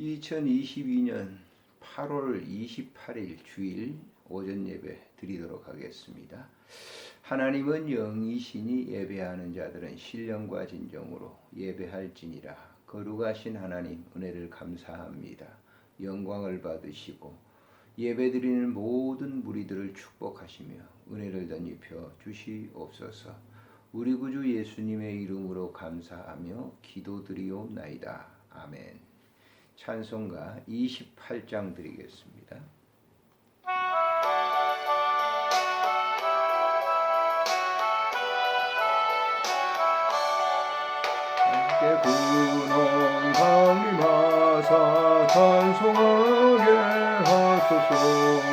2022년 8월 28일 주일 오전 예배 드리도록 하겠습니다. 하나님은 영이시니 예배하는 자들은 신령과 진정으로 예배할지니라 거룩하신 하나님 은혜를 감사합니다. 영광을 받으시고 예배드리는 모든 무리들을 축복하시며 은혜를 덧입혀 주시옵소서. 우리 구주 예수님의 이름으로 감사하며 기도드리옵나이다. 아멘. 찬송가 28장 드리겠습니다. 함께 군원 강림하사 찬송하게 하소서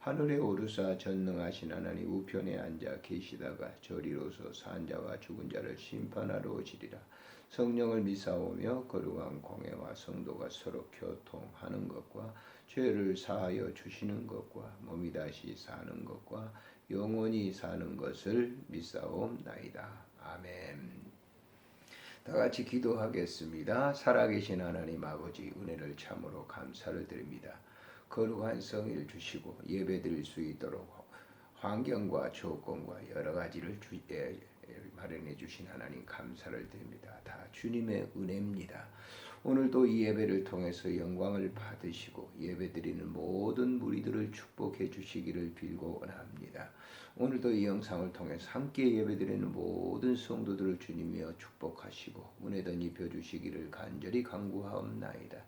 하늘에 오르사 전능하신 하나님 우편에 앉아 계시다가 저리로서 산자와 죽은 자를 심판하러 오시리라 성령을 믿사오며 거룩한 공회와 성도가 서로 교통하는 것과 죄를 사하여 주시는 것과 몸이 다시 사는 것과 영원히 사는 것을 믿사옵나이다. 아멘. 다 같이 기도하겠습니다. 살아계신 하나님 아버지 은혜를 참으로 감사를 드립니다. 거룩한 성일 주시고 예배드릴 수 있도록 환경과 조건과 여러 가지를 주, 예, 마련해 주신 하나님 감사를 드립니다. 다 주님의 은혜입니다. 오늘도 이 예배를 통해서 영광을 받으시고 예배드리는 모든 무리들을 축복해 주시기를 빌고 원합니다. 오늘도 이 영상을 통해서 함께 예배드리는 모든 성도들을 주님이여 축복하시고 은혜 덧입혀 주시기를 간절히 간구하옵나이다.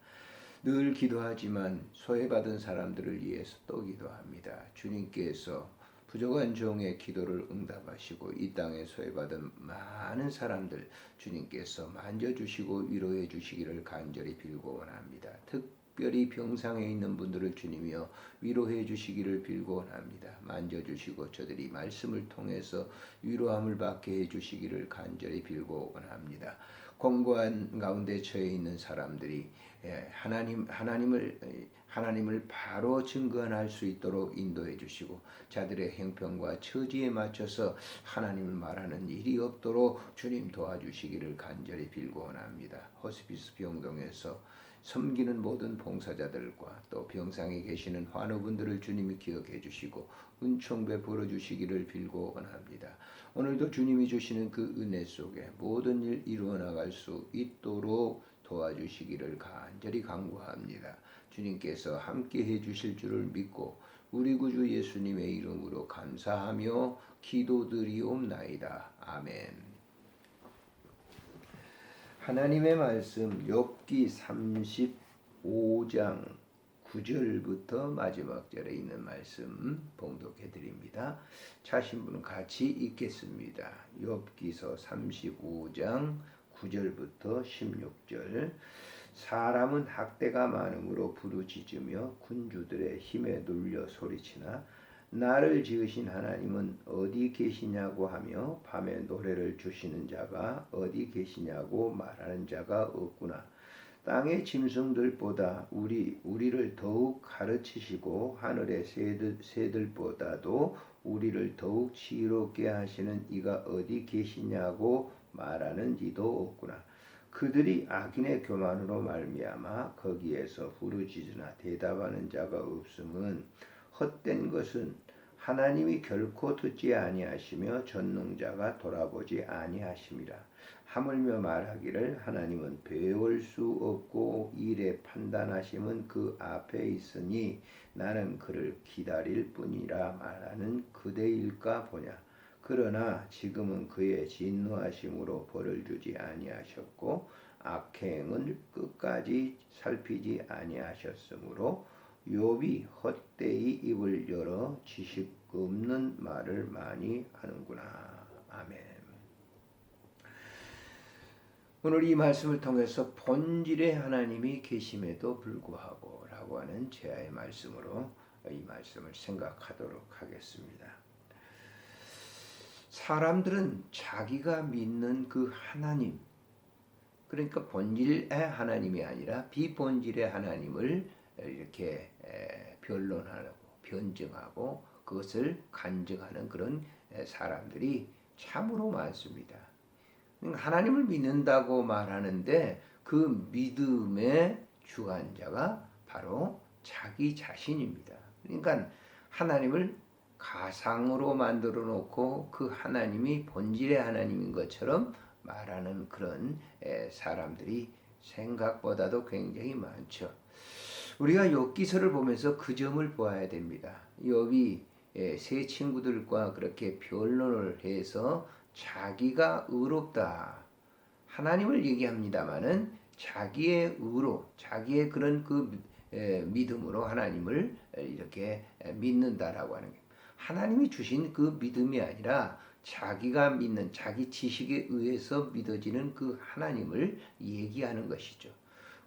늘 기도하지만 소외받은 사람들을 위해서 또 기도합니다. 주님께서 부족한 종의 기도를 응답하시고 이 땅에 소외받은 많은 사람들 주님께서 만져주시고 위로해 주시기를 간절히 빌고 원합니다. 특별히 병상에 있는 분들을 주님이여 위로해 주시기를 빌고 원합니다. 만져주시고 저들이 말씀을 통해서 위로함을 받게 해 주시기를 간절히 빌고 원합니다. 공고한 가운데 처해 있는 사람들이 예, 하나님 하나님을 하나님을 바로 증거할 수 있도록 인도해 주시고 자들의 형편과 처지에 맞춰서 하나님을 말하는 일이 없도록 주님 도와주시기를 간절히 빌고 원합니다. 호스피스 병동에서 섬기는 모든 봉사자들과 또 병상에 계시는 환우분들을 주님이 기억해 주시고 은총 베풀어 주시기를 빌고 원합니다. 오늘도 주님이 주시는 그 은혜 속에 모든 일 이루어 나갈 수 있도록 도와주시기를 간절히 간구합니다. 주님께서 함께 해 주실 줄을 믿고 우리 구주 예수님의 이름으로 감사하며 기도드리옵나이다. 아멘. 하나님의 말씀 욥기 35장 9절부터 마지막 절에 있는 말씀 봉독해 드립니다. 차신 분은 같이 읽겠습니다. 욥기서 35장 9절부터 16절 사람은 학대가 많음으로 부르짖으며 군주들의 힘에 눌려 소리치나 나를 지으신 하나님은 어디 계시냐고 하며 밤에 노래를 주시는 자가 어디 계시냐고 말하는 자가 없구나. 땅의 짐승들보다 우리 우리를 더욱 가르치시고 하늘의 새들 새들보다도 우리를 더욱 지혜롭게 하시는 이가 어디 계시냐고 말하는 이도 없구나. 그들이 악인의 교만으로 말미암아 거기에서 부르짖으나 대답하는 자가 없음은 헛된 것은 하나님이 결코 듣지 아니하시며 전능자가 돌아보지 아니하심이라. 하물며 말하기를 하나님은 배울 수 없고 일에 판단하심은 그 앞에 있으니 나는 그를 기다릴 뿐이라 말하는 그대일까 보냐. 그러나 지금은 그의 진노하심으로 벌을 주지 아니하셨고 악행을 끝까지 살피지 아니하셨으므로 욥이 헛되이 입을 열어 지식 없는 말을 많이 하는구나. 아멘. 오늘 이 말씀을 통해서 본질의 하나님이 계심에도 불구하고 라고 하는 제아의 말씀으로 이 말씀을 생각하도록 하겠습니다. 사람들은 자기가 믿는 그 하나님, 그러니까 본질의 하나님이 아니라 비본질의 하나님을 이렇게 변론하고 변증하고 그것을 간증하는 그런 사람들이 참으로 많습니다. 하나님을 믿는다고 말하는데 그 믿음의 주관자가 바로 자기 자신입니다. 그러니까 하나님을 가상으로 만들어 놓고 그 하나님이 본질의 하나님인 것처럼 말하는 그런 사람들이 생각보다도 굉장히 많죠. 우리가 욥기서를 보면서 그 점을 보아야 됩니다. 욥이 세 친구들과 그렇게 변론을 해서 자기가 의롭다. 하나님을 얘기합니다마는 자기의 의로, 자기의 그런 그 믿음으로 하나님을 이렇게 믿는다라고 하는 게 하나님이 주신 그 믿음이 아니라 자기가 믿는 자기 지식에 의해서 믿어지는 그 하나님을 얘기하는 것이죠.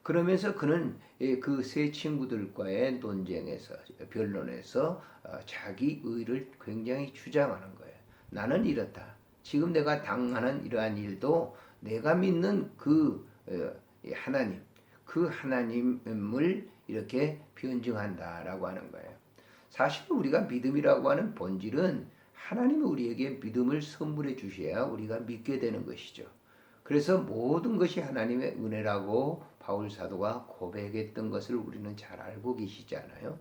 그러면서 그는 그 세 친구들과의 논쟁에서 변론에서 어, 자기 의를 굉장히 주장하는 거예요. 나는 이렇다. 지금 내가 당하는 이러한 일도 내가 믿는 그 어, 하나님, 그 하나님을 이렇게 변증한다라고 하는 거예요. 사실 우리가 믿음이라고 하는 본질은 하나님이 우리에게 믿음을 선물해 주셔야 우리가 믿게 되는 것이죠. 그래서 모든 것이 하나님의 은혜라고 바울 사도가 고백했던 것을 우리는 잘 알고 계시잖아요.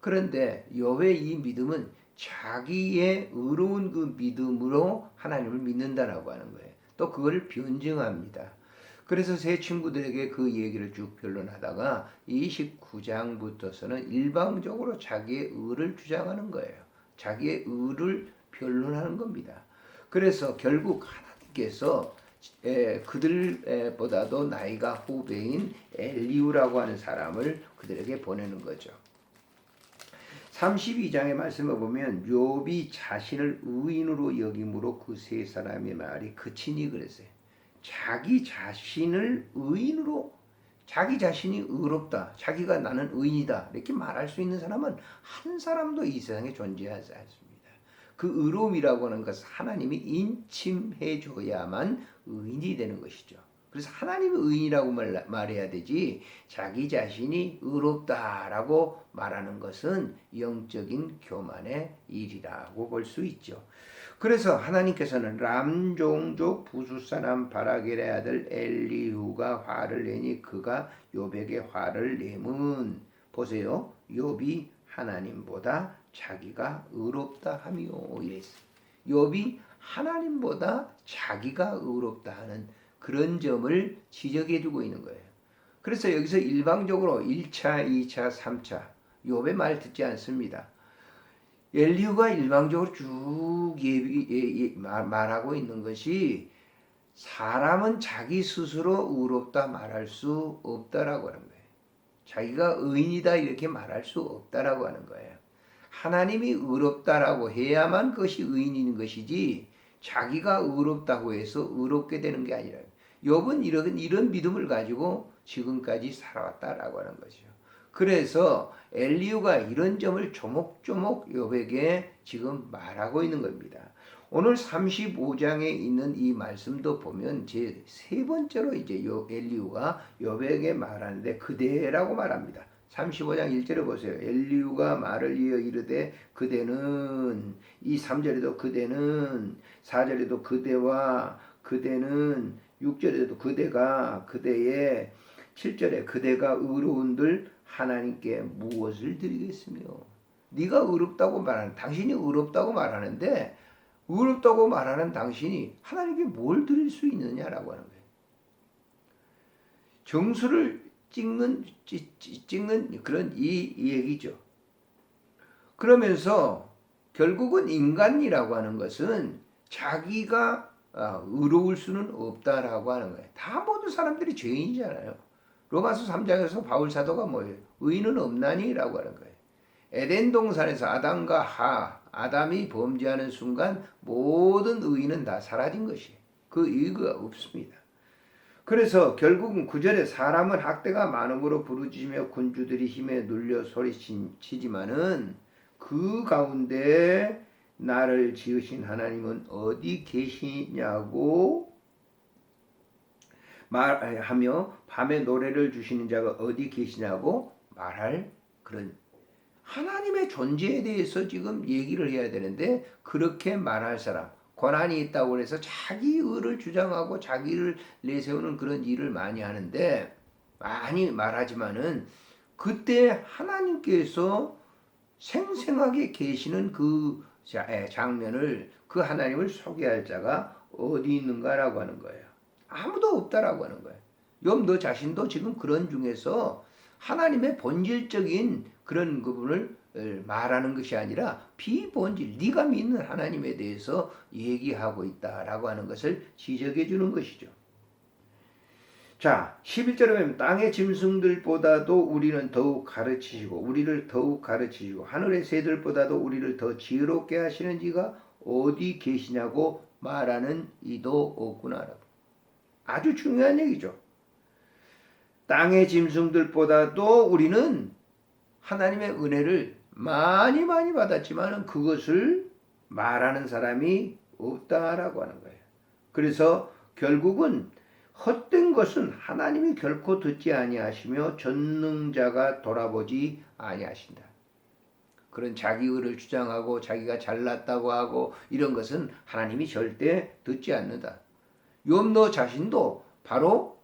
그런데 여호의 이 믿음은 자기의 의로운 그 믿음으로 하나님을 믿는다라고 하는 거예요. 또 그걸 변증합니다. 그래서 세 친구들에게 그 얘기를 쭉 변론하다가 29장부터서는 일방적으로 자기의 의를 주장하는 거예요. 자기의 의를 변론하는 겁니다. 그래서 결국 하나님께서 그들보다도 나이가 후배인 엘리우라고 하는 사람을 그들에게 보내는 거죠. 32장의 말씀을 보면 욥이 자신을 의인으로 여김으로 그 세 사람의 말이 그치니 그랬어요. 자기 자신을 의인으로 자기 자신이 의롭다. 자기가 나는 의인이다. 이렇게 말할 수 있는 사람은 한 사람도 이 세상에 존재하지 않습니다. 그 의로움이라고 하는 것은 하나님이 인침해 줘야만 의인이 되는 것이죠. 그래서 하나님이 의인이라고 말, 말해야 되지 자기 자신이 의롭다라고 말하는 것은 영적인 교만의 일이라고 볼 수 있죠. 그래서 하나님께서는 람 종족 부수 사람 바라겔의 아들 엘리후가 화를 내니 그가 요백의 화를 내면 보세요. 욥이 하나님보다 자기가 의롭다 하미요 이랬어요. 욥이 하나님보다 자기가 의롭다 하는 그런 점을 지적해 주고 있는 거예요. 그래서 여기서 일방적으로 1차, 2차, 3차 욥의 말 듣지 않습니다. 엘리후가 일방적으로 쭉 예, 예, 말, 말하고 있는 것이 사람은 자기 스스로 의롭다 말할 수 없다라고 하는 거예요. 자기가 의인이다 이렇게 말할 수 없다라고 하는 거예요. 하나님이 의롭다라고 해야만 그것이 의인인 것이지 자기가 의롭다고 해서 의롭게 되는 게 아니라 욥은 이런 이런 믿음을 가지고 지금까지 살아왔다라고 하는 거죠. 그래서 엘리우가 이런 점을 조목조목 욥에게 지금 말하고 있는 겁니다. 오늘 35장에 있는 이 말씀도 보면 제 세 번째로 이제 요 엘리우가 욥에게 말하는데 그대라고 말합니다. 35장 1절에 보세요. 엘리우가 말을 이어 이르되 그대는 이 3절에도 그대는 4절에도 그대와 그대는 6절에도 그대가 그대의 7절에 그대가 의로운들 하나님께 무엇을 드리겠으며 네가 의롭다고 말하는 당신이 의롭다고 말하는데 의롭다고 말하는 당신이 하나님께 뭘 드릴 수 있느냐라고 하는 거예요. 정수를 찍는 찍는 그런 이 얘기죠. 그러면서 결국은 인간이라고 하는 것은 자기가 아, 의로울 수는 없다라고 하는 거예요. 다 모든 사람들이 죄인이잖아요. 로마서 3장에서 바울 사도가 뭐예요? 의인은 없나니라고 하는 거예요. 에덴 동산에서 아담과 하, 아담이 범죄하는 순간 모든 의인은 다 사라진 것이에요. 그 의의가 없습니다. 그래서 결국은 구절에 사람은 학대가 많음으로 부르짖으며 군주들이 힘에 눌려 소리치지만은 그 가운데 나를 지으신 하나님은 어디 계시냐고 말하며 밤에 노래를 주시는 자가 어디 계시냐고 말할 그런 하나님의 존재에 대해서 지금 얘기를 해야 되는데 그렇게 말할 사람 권한이 있다고 해서 자기 의를 주장하고 자기를 내세우는 그런 일을 많이 하는데 많이 말하지만은 그때 하나님께서 생생하게 계시는 그 장면을 그 하나님을 소개할 자가 어디 있는가라고 하는 거예요. 아무도 없다라고 하는 거예요. 욥 너 자신도 지금 그런 중에서 하나님의 본질적인 그런 부분을 말하는 것이 아니라 비본질 네가 믿는 하나님에 대해서 얘기하고 있다라고 하는 것을 지적해 주는 것이죠. 자, 11절에 보면 땅의 짐승들보다도 우리는 더욱 가르치시고 우리를 더욱 가르치시고 하늘의 새들보다도 우리를 더 지혜롭게 하시는 지가 어디 계시냐고 말하는 이도 없구나라고. 아주 중요한 얘기죠. 땅의 짐승들보다도 우리는 하나님의 은혜를 많이 많이 받았지만 그것을 말하는 사람이 없다라고 하는 거예요. 그래서 결국은 헛된 것은 하나님이 결코 듣지 아니하시며 전능자가 돌아보지 아니하신다. 그런 자기 의를 주장하고 자기가 잘났다고 하고 이런 것은 하나님이 절대 듣지 않는다. 욥 너 자신도 바로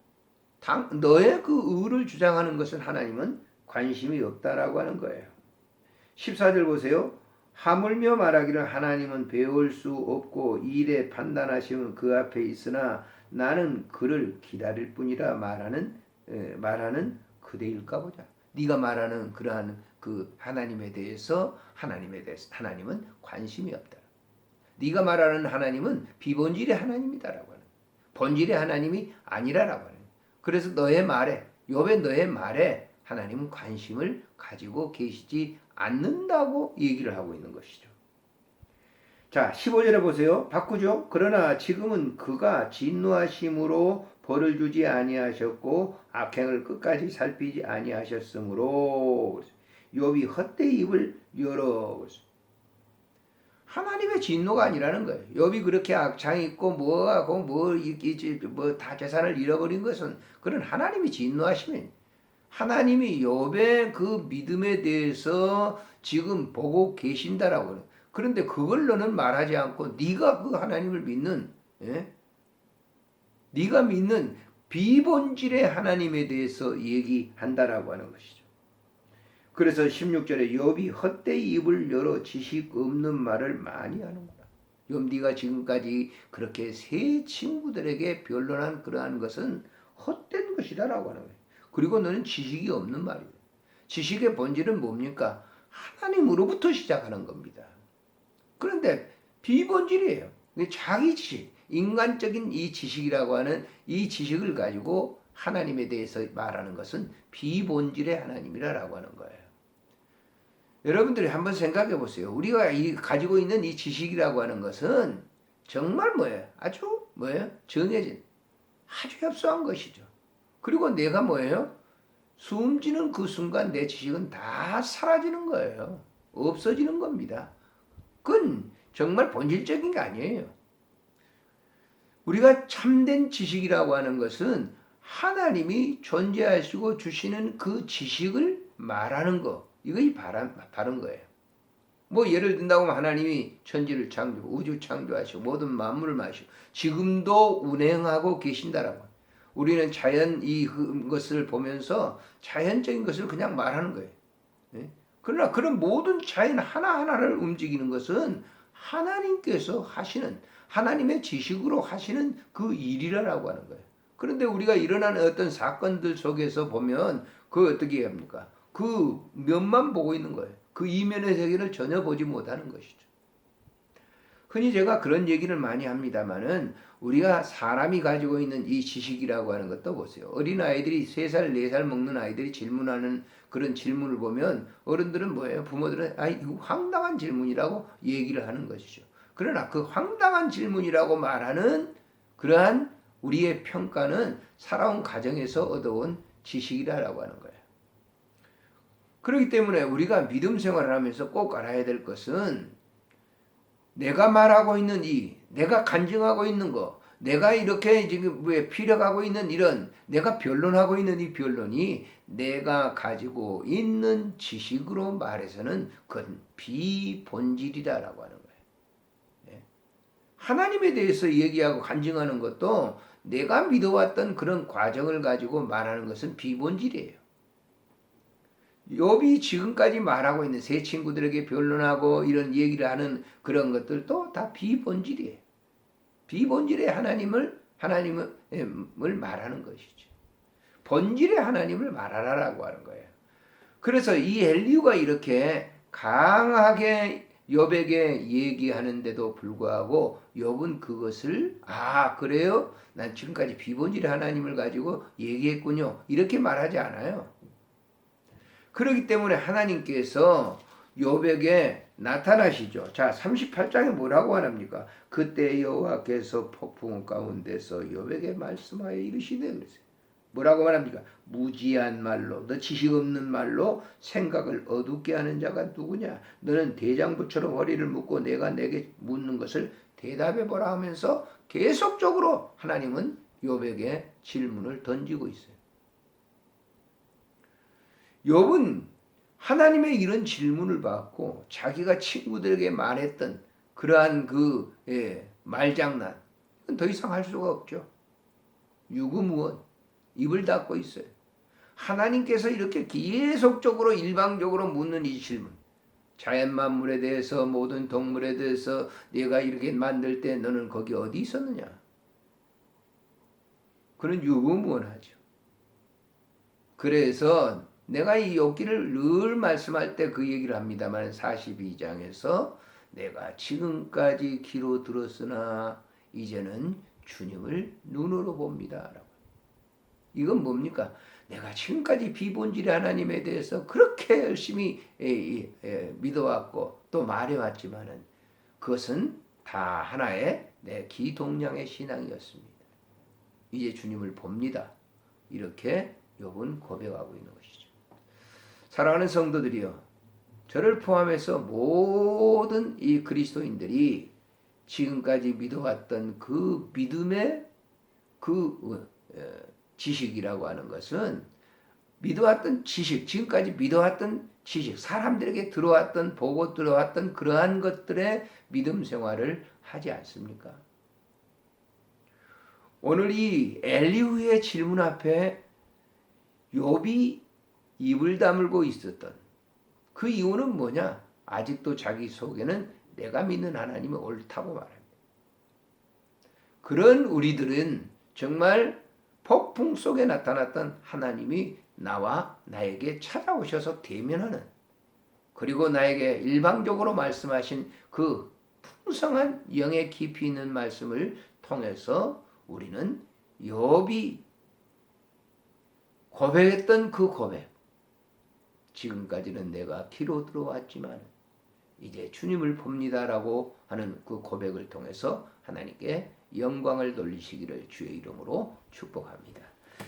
당, 너의 그 의를 주장하는 것은 하나님은 관심이 없다라고 하는 거예요. 14절 보세요. 하물며 말하기를 하나님은 배울 수 없고 일에 판단하시면 그 앞에 있으나 나는 그를 기다릴 뿐이라 말하는 에, 말하는 그대일까 보자. 네가 말하는 그러한 그 하나님에 대해서 하나님에 대해서 하나님은 관심이 없다. 네가 말하는 하나님은 비본질의 하나님이다라고. 본질의 하나님이 아니라라고 하는. 그래서 너의 말에 욥의 너의 말에 하나님은 관심을 가지고 계시지 않는다고 얘기를 하고 있는 것이죠. 자, 15절에 보세요. 바꾸죠. 그러나 지금은 그가 진노하심으로 벌을 주지 아니하셨고 악행을 끝까지 살피지 아니하셨으므로 욥이 헛되이 입을 열어 하나님의 진노가 아니라는 거예요. 욥이 그렇게 악창 있고 뭐하고 뭐뭐다 재산을 잃어버린 것은 그런 하나님이 진노하시면 하나님이 욥의 그 믿음에 대해서 지금 보고 계신다라고 그런데 그걸 너는 말하지 않고 네가 그 하나님을 믿는 예? 네가 믿는 비본질의 하나님에 대해서 얘기한다라고 하는 것이죠. 그래서 16절에 욥이 헛되이 입을 열어 지식 없는 말을 많이 하는구나. 욥 네가 지금까지 그렇게 새 친구들에게 변론한 그러한 것은 헛된 것이다라고 하는 거예요. 그리고 너는 지식이 없는 말이에요. 지식의 본질은 뭡니까? 하나님으로부터 시작하는 겁니다. 그런데 비본질이에요. 자기 지식, 인간적인 이 지식이라고 하는 이 지식을 가지고 하나님에 대해서 말하는 것은 비본질의 하나님이라고 하는 거예요. 여러분들이 한번 생각해 보세요. 우리가 이 가지고 있는 이 지식이라고 하는 것은 정말 뭐예요? 아주 뭐예요? 정해진 아주 협소한 것이죠. 그리고 내가 뭐예요? 숨지는 그 순간 내 지식은 다 사라지는 거예요. 없어지는 겁니다. 그건 정말 본질적인 게 아니에요. 우리가 참된 지식이라고 하는 것은 하나님이 존재하시고 주시는 그 지식을 말하는 거. 이것이 바른, 바른 거예요. 뭐 예를 든다고 하나님이 천지를 창조, 우주 창조하시고 모든 만물을 마시고 지금도 운행하고 계신다라고. 우리는 자연 이 것을 보면서 자연적인 것을 그냥 말하는 거예요. 예? 그러나 그런 모든 자연 하나하나를 움직이는 것은 하나님께서 하시는 하나님의 지식으로 하시는 그 일이라고 하는 거예요. 그런데 우리가 일어나는 어떤 사건들 속에서 보면 그 어떻게 합니까? 그 면만 보고 있는 거예요. 그 이면의 세계를 전혀 보지 못하는 것이죠. 흔히 제가 그런 얘기를 많이 합니다만은 우리가 사람이 가지고 있는 이 지식이라고 하는 것도 보세요. 어린 아이들이 3살, 4살 먹는 아이들이 질문하는 그런 질문을 보면 어른들은 뭐예요? 부모들은 아, 이거 황당한 질문이라고 얘기를 하는 것이죠. 그러나 그 황당한 질문이라고 말하는 그러한 우리의 평가는 살아온 가정에서 얻어온 지식이라고 하는 거예요. 그렇기 때문에 우리가 믿음 생활을 하면서 꼭 알아야 될 것은 내가 말하고 있는 이, 내가 간증하고 있는 거, 내가 이렇게 지금 왜 피력하고 있는 이런, 내가 변론하고 있는 이 변론이 내가 가지고 있는 지식으로 말해서는 그건 비본질이다라고 하는 거예요. 예. 하나님에 대해서 얘기하고 간증하는 것도 내가 믿어왔던 그런 과정을 가지고 말하는 것은 비본질이에요. 욥이 지금까지 말하고 있는 세 친구들에게 변론하고 이런 얘기를 하는 그런 것들도 다 비본질이에요. 비본질의 하나님을 하나님을 말하는 것이죠. 본질의 하나님을 말하라라고 하는 거예요. 그래서 이 엘리우가 이렇게 강하게 욥에게 얘기하는데도 불구하고 욥은 그것을 아 그래요? 난 지금까지 비본질의 하나님을 가지고 얘기했군요. 이렇게 말하지 않아요. 그렇기 때문에 하나님께서 욥에게 나타나시죠. 자, 38장에 뭐라고 하랍니까? 그때 여호와께서 폭풍 가운데서 욥에게 말씀하여 이르시되 그랬어요. 뭐라고 말합니까? 무지한 말로 너 지식 없는 말로 생각을 어둡게 하는 자가 누구냐? 너는 대장부처럼 허리를 묶고 내가 내게 묻는 것을 대답해 보라 하면서 계속적으로 하나님은 욥에게 질문을 던지고 있어요. 욥은 하나님의 이런 질문을 받고 자기가 친구들에게 말했던 그러한 그 예, 말장난 더 이상 할 수가 없죠. 유구무원 입을 닫고 있어요. 하나님께서 이렇게 계속적으로 일방적으로 묻는 이 질문. 자연 만물에 대해서 모든 동물에 대해서 내가 이렇게 만들 때 너는 거기 어디 있었느냐? 그런 유구무원하죠. 그래서 내가 이 욥기를 늘 말씀할 때 그 얘기를 합니다만 42장에서 내가 지금까지 귀로 들었으나 이제는 주님을 눈으로 봅니다. 이건 뭡니까? 내가 지금까지 비본질의 하나님에 대해서 그렇게 열심히 믿어왔고 또 말해왔지만은 그것은 다 하나의 내 기동량의 신앙이었습니다. 이제 주님을 봅니다. 이렇게 욥은 고백하고 있는 것이죠. 사랑하는 성도들이여, 저를 포함해서 모든 이 그리스도인들이 지금까지 믿어왔던 그 믿음의 그 어, 지식이라고 하는 것은 믿어왔던 지식, 지금까지 믿어왔던 지식, 사람들에게 들어왔던, 보고 들어왔던 그러한 것들의 믿음 생활을 하지 않습니까? 오늘 이 엘리후의 질문 앞에 욥이 입을 다물고 있었던 그 이유는 뭐냐? 아직도 자기 속에는 내가 믿는 하나님이 옳다고 말합니다. 그런 우리들은 정말 폭풍 속에 나타났던 하나님이 나와 나에게 찾아오셔서 대면하는 그리고 나에게 일방적으로 말씀하신 그 풍성한 영의 깊이 있는 말씀을 통해서 우리는 욥이 고백했던 그 고백. 지금까지는 내가 키로 들어왔지만 이제 주님을 봅니다라고 하는 그 고백을 통해서 하나님께 영광을 돌리시기를 주의 이름으로 축복합니다.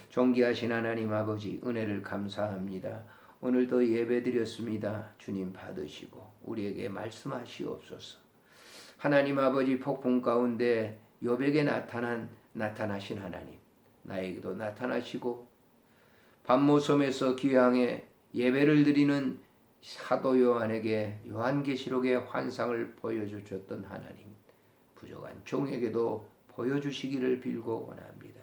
존귀하신 하나님 아버지 은혜를 감사합니다. 오늘도 예배드렸습니다. 주님 받으시고 우리에게 말씀하시옵소서. 하나님 아버지 폭풍 가운데 요백에 나타난 나타나신 하나님 나에게도 나타나시고 밤모섬에서 귀향에 예배를 드리는 사도 요한에게 요한계시록의 환상을 보여주셨던 하나님 부족한 종에게도 보여주시기를 빌고 원합니다.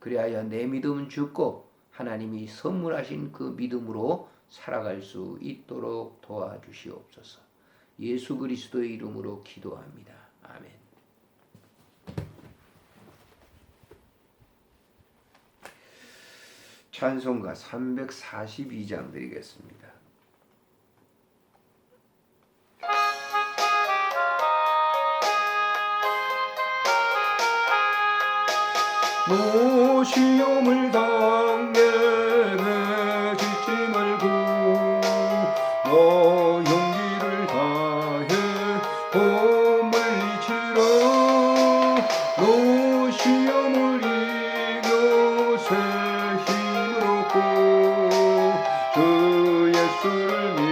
그리하여 내 믿음은 죽고 하나님이 선물하신 그 믿음으로 살아갈 수 있도록 도와주시옵소서. 예수 그리스도의 이름으로 기도합니다. 아멘. 찬송가 342장 드리겠습니다. 노시험을 당해 주